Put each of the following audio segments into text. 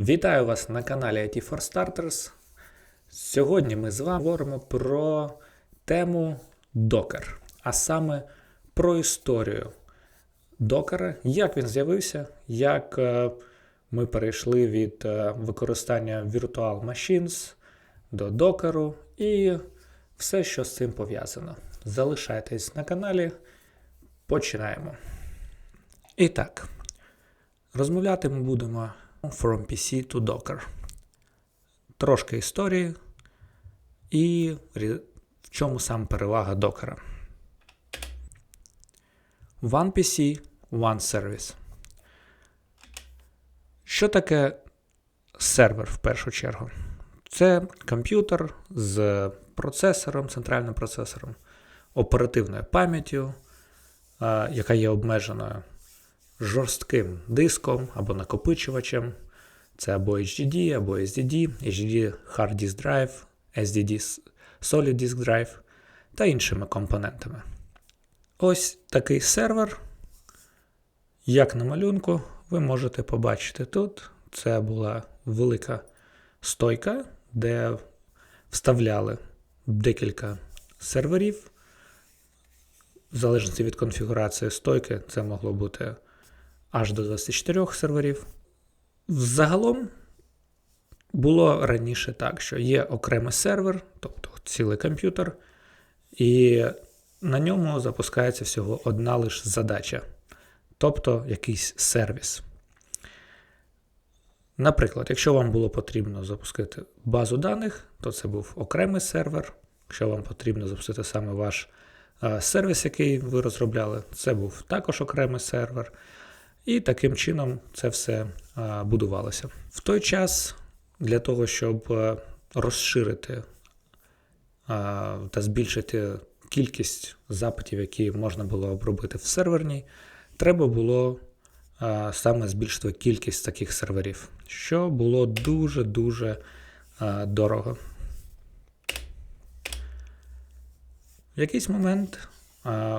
Вітаю вас на каналі IT for Starters. Сьогодні ми з вами говоримо про тему Docker, а саме про історію Docker, як він з'явився, як е, ми перейшли від е, використання Virtual Machines до Docker і все, що з цим пов'язано. Залишайтесь на каналі. Починаємо. І так, розмовляти ми будемо From PC to Docker. Трошки історії і в чому сам перевага докера. One PC, One Service. Що таке сервер в першу чергу? Це комп'ютер з процесором, центральним процесором, оперативною пам'яттю, яка є обмеженою жорстким диском або накопичувачем. Це або HDD, або SSD, HDD Hard Disk Drive, SSD с- Solid Disk Drive та іншими компонентами. Ось такий сервер, як на малюнку, ви можете побачити тут. Це була велика стойка, де вставляли декілька серверів. В залежності від конфігурації стойки, це могло бути аж до 24 серверів. Взагалом було раніше так, що є окремий сервер, тобто цілий комп'ютер, і на ньому запускається всього одна лише задача, тобто якийсь сервіс. Наприклад, якщо вам було потрібно запустити базу даних, то це був окремий сервер. Якщо вам потрібно запустити саме ваш е, сервіс, який ви розробляли, це був також окремий сервер. І таким чином це все будувалося. В той час для того, щоб розширити та збільшити кількість запитів, які можна було обробити в серверній, треба було саме збільшити кількість таких серверів, що було дуже-дуже дорого. В якийсь момент,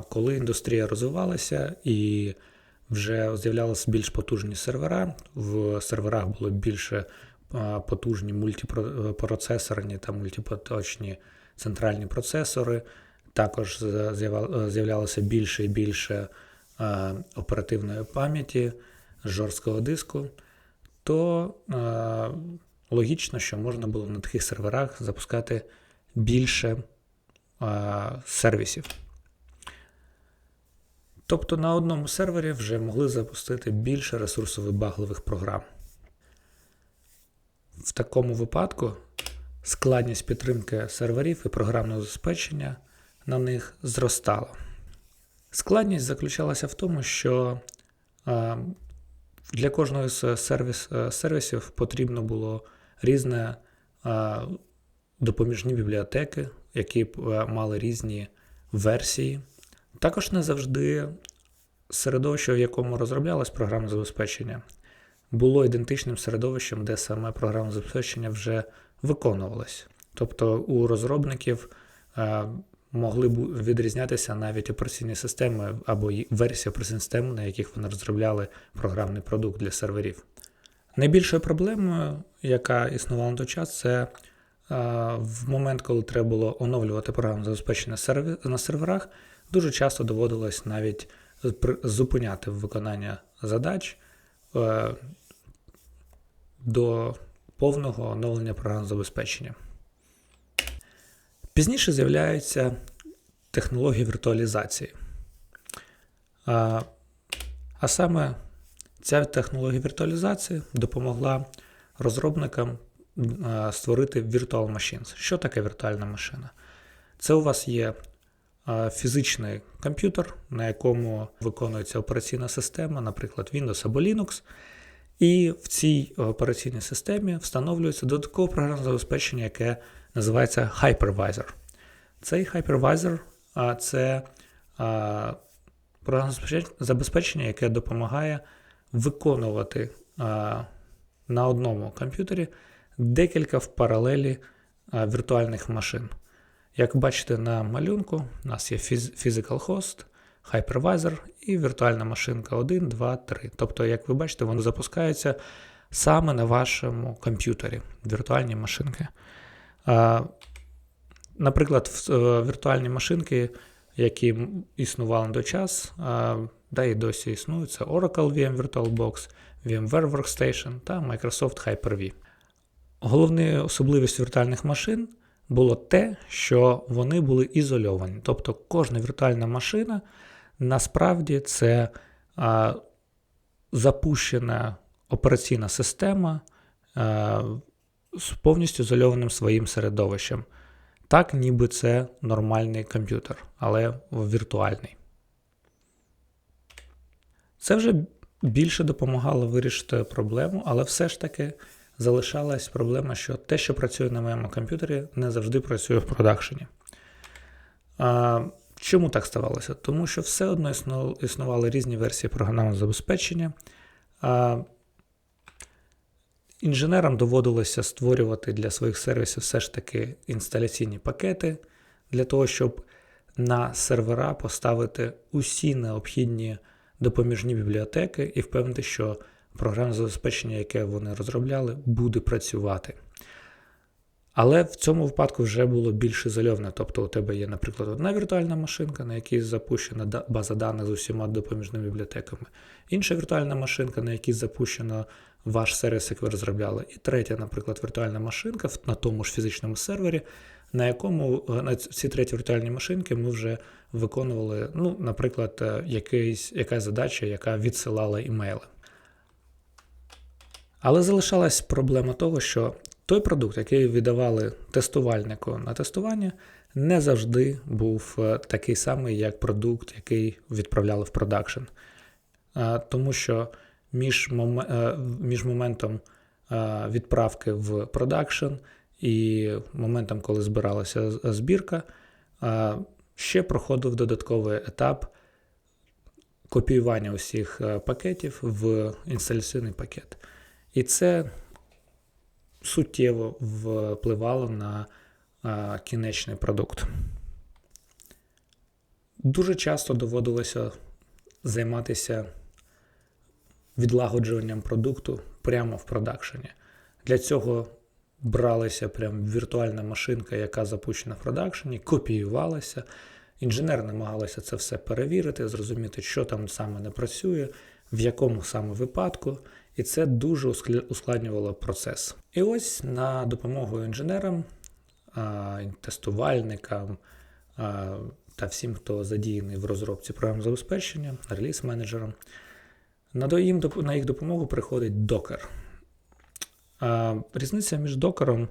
коли індустрія розвивалася і вже з'являлися більш потужні сервера. В серверах було більше потужні мультипроцесорні та мультипоточні центральні процесори. Також з'являлося більше і більше оперативної пам'яті, жорсткого диску, то логічно, що можна було на таких серверах запускати більше сервісів. Тобто на одному сервері вже могли запустити більше ресурсовибагливих програм. В такому випадку складність підтримки серверів і програмного забезпечення на них зростала. Складність заключалася в тому, що е, для кожного з сервіс, е, сервісів потрібно було різне е, допоміжні бібліотеки, які мали різні версії. Також не завжди середовище, в якому розроблялось програмне забезпечення, було ідентичним середовищем, де саме програмне забезпечення вже виконувалось. Тобто у розробників е, могли б відрізнятися навіть операційні системи або версії операційної системи, на яких вони розробляли програмний продукт для серверів. Найбільшою проблемою, яка існувала на той час, це е, в момент, коли треба було оновлювати програмне забезпечення на серверах, дуже часто доводилось навіть зупиняти виконання задач е, до повного оновлення програмного забезпечення. Пізніше з'являються технології віртуалізації. А, а саме ця технологія віртуалізації допомогла розробникам а, створити Virtual Machines. Що таке віртуальна машина? Це у вас є фізичний комп'ютер, на якому виконується операційна система, наприклад, Windows або Linux. І в цій операційній системі встановлюється додаткове програмне забезпечення, яке називається Hypervisor. Цей Hypervisor це програмне забезпечення, яке допомагає виконувати на одному комп'ютері декілька в паралелі віртуальних машин. Як бачите на малюнку, у нас є Physical Host, Hypervisor і віртуальна машинка 1, 2, 3. Тобто, як ви бачите, воно запускається саме на вашому комп'ютері, віртуальні машинки. Наприклад, е, віртуальні машинки, які існували до час, да і досі існують, це Oracle VM VirtualBox, VMware Workstation та Microsoft Hyper-V. Головна особливість віртуальних машин було те, що вони були ізольовані. Тобто кожна віртуальна машина насправді це а, запущена операційна система а, з повністю ізольованим своїм середовищем. Так, ніби це нормальний комп'ютер, але віртуальний. Це вже більше допомагало вирішити проблему, але все ж таки залишалась проблема, що те, що працює на моєму комп'ютері, не завжди працює в продакшені. А, чому так ставалося? Тому що все одно існували, різні версії програмного забезпечення. А, інженерам доводилося створювати для своїх сервісів все ж таки інсталяційні пакети для того, щоб на сервера поставити усі необхідні допоміжні бібліотеки і впевнити, що програмне забезпечення, яке вони розробляли, буде працювати. Але в цьому випадку вже було більш ізольоване. Тобто у тебе є, наприклад, одна віртуальна машинка, на якій запущена база даних з усіма допоміжними бібліотеками, інша віртуальна машинка, на якій запущено ваш сервіс, як ви розробляли, і третя, наприклад, віртуальна машинка на тому ж фізичному сервері, на якому на ці треті віртуальні машинки ми вже виконували, ну, наприклад, е, якийсь, якась задача, яка відсилала імейли. Але залишалась проблема того, що той продукт, який віддавали тестувальнику на тестування, не завжди був е, такий самий, як продукт, який відправляли в продакшн. Е, Тому що між, е, між моментом відправки в продакшн і моментом, коли збиралася збірка, ще проходив додатковий етап копіювання усіх пакетів в інсталяційний пакет. І це суттєво впливало на кінечний продукт. Дуже часто доводилося займатися відлагоджуванням продукту прямо в продакшені. Для цього бралася прям віртуальна машинка, яка запущена в продакшені, копіювалася. Інженер намагалися це все перевірити, зрозуміти, що там саме не працює, в якому саме випадку, і це дуже ускладнювало процес. І ось на допомогу інженерам, тестувальникам та всім, хто задіяний в розробці програм забезпечення, їм, доп- на їх допомогу приходить. А, Різниця між докером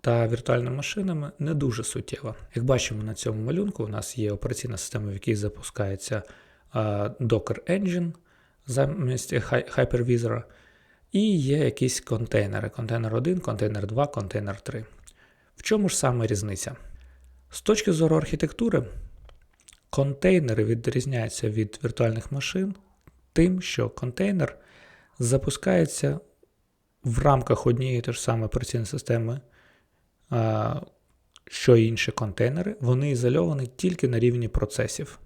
та віртуальними машинами не дуже суттєва. Як бачимо на цьому малюнку, у нас є операційна система, в якій запускається Docker Engine замість Hypervisor, і є якісь контейнери: контейнер 1, контейнер 2, контейнер 3. В чому ж саме різниця? З точки зору архітектури, контейнери відрізняються від віртуальних машин тим, що контейнер запускається в рамках однієї і ж самої операційної системи, що інші контейнери, вони ізольовані тільки на рівні процесів.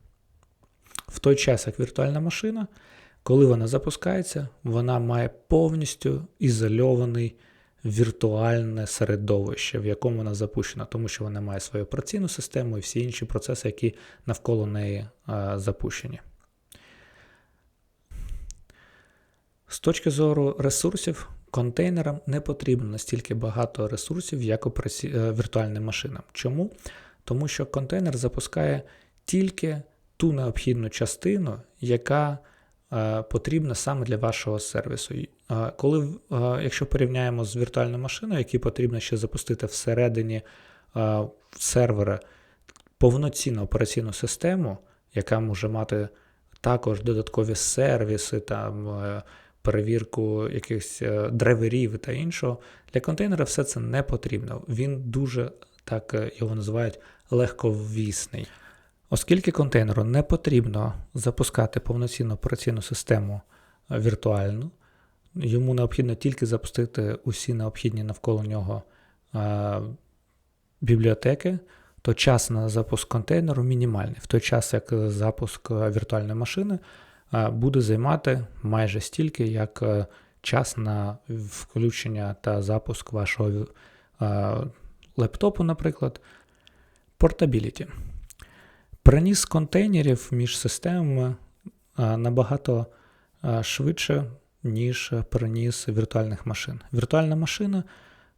В той час, як віртуальна машина, коли вона запускається, вона має повністю ізольований віртуальне середовище, в якому вона запущена, тому що вона має свою операційну систему і всі інші процеси, які навколо неї а, запущені. З точки зору ресурсів, контейнерам не потрібно настільки багато ресурсів, як операці... е, віртуальним машинам. Чому? Тому що контейнер запускає тільки ту необхідну частину, яка потрібна саме для вашого сервісу. Е, Коли, е, якщо порівняємо з віртуальною машиною, які потрібно ще запустити всередині е, сервера повноцінну операційну систему, яка може мати також додаткові сервіси, там, е, перевірку якихось е, драйверів та іншого, для контейнера все це не потрібно. Він дуже, так е, його називають, легковісний. Оскільки контейнеру не потрібно запускати повноцінну операційну систему е, віртуальну, йому необхідно тільки запустити усі необхідні навколо нього е, бібліотеки, то час на запуск контейнеру мінімальний. В той час, як запуск е, віртуальної машини буде займати майже стільки, як час на включення та запуск вашого лептопу, наприклад. Портабіліті. Переніс контейнерів між системами набагато швидше, ніж переніс віртуальних машин. Віртуальна машина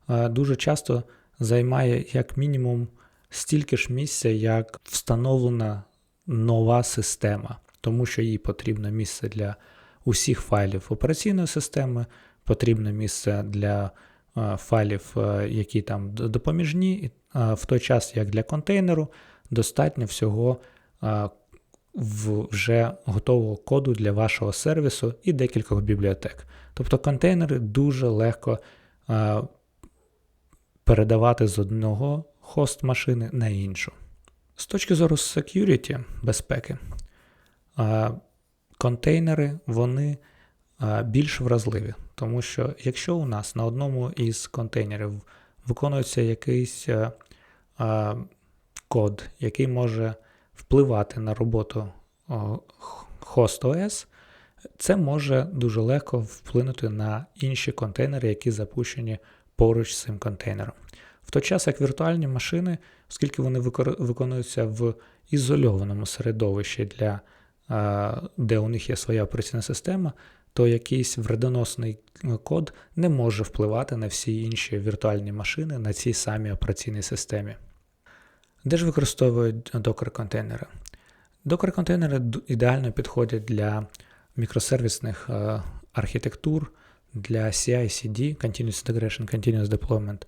дуже часто займає як мінімум стільки ж місця, як встановлена нова система, тому що їй потрібно місце для усіх файлів операційної системи, потрібно місце для файлів, е, які там допоміжні, в той час, як для контейнеру, достатньо всього вже готового коду для вашого сервісу і декількох бібліотек. Тобто контейнери дуже легко передавати з одного хост машини на іншу. З точки зору security, безпеки, контейнери вони більш вразливі, тому що якщо у нас на одному із контейнерів виконується якийсь код, який може впливати на роботу о, х- хост OS, це може дуже легко вплинути на інші контейнери, які запущені поруч з цим контейнером. В той час, як віртуальні машини, оскільки вони виконуються в ізольованому середовищі, для, де у них є своя операційна система, то якийсь вредоносний е, код не може впливати на всі інші віртуальні машини на цій самій операційній системі. Де ж використовують докер-контейнери? Докер-контейнери ідеально підходять для мікросервісних е, архітектур, для CI-CD, Continuous Integration, Continuous Deployment,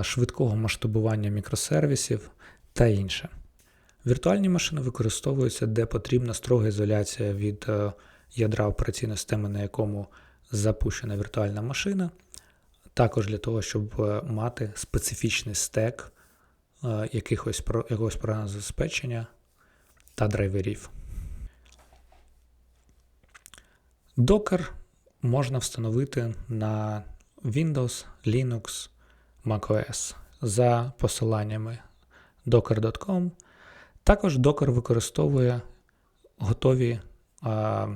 е, швидкого масштабування мікросервісів та інше. Віртуальні машини використовуються, де потрібна строга ізоляція від е, ядра операційної системи, на якому запущена віртуальна машина, також для того, щоб мати специфічний стек якихось, про- якогось програмного забезпечення та драйверів. Docker можна встановити на Windows, Linux, macOS за посиланнями docker.com. Також Docker використовує готові а,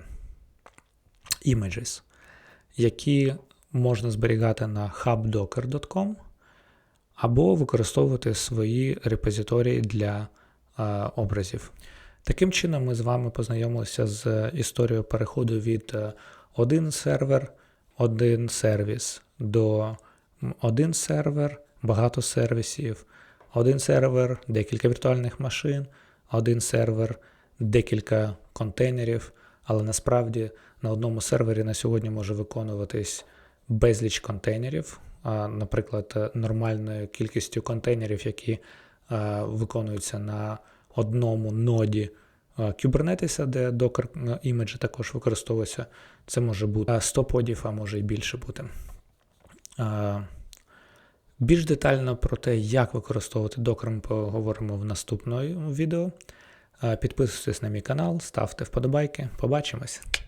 images, які можна зберігати на hubdocker.com або використовувати свої репозиторії для а, образів. Таким чином, ми з вами познайомилися з історією переходу від е, один сервер, один сервіс до один сервер, багато сервісів, один сервер, декілька віртуальних машин, один сервер, декілька контейнерів, але насправді на одному сервері на сьогодні може виконуватись безліч контейнерів, наприклад, нормальною кількістю контейнерів, які е, виконуються на одному ноді е, Kubernetes, де Docker е, іміджі також використовується. Це може бути е, 100 подів, а може і більше бути. Більш детально про те, як використовувати Docker, ми поговоримо в наступному відео. Підписуйтесь на мій канал, ставте вподобайки. Побачимось!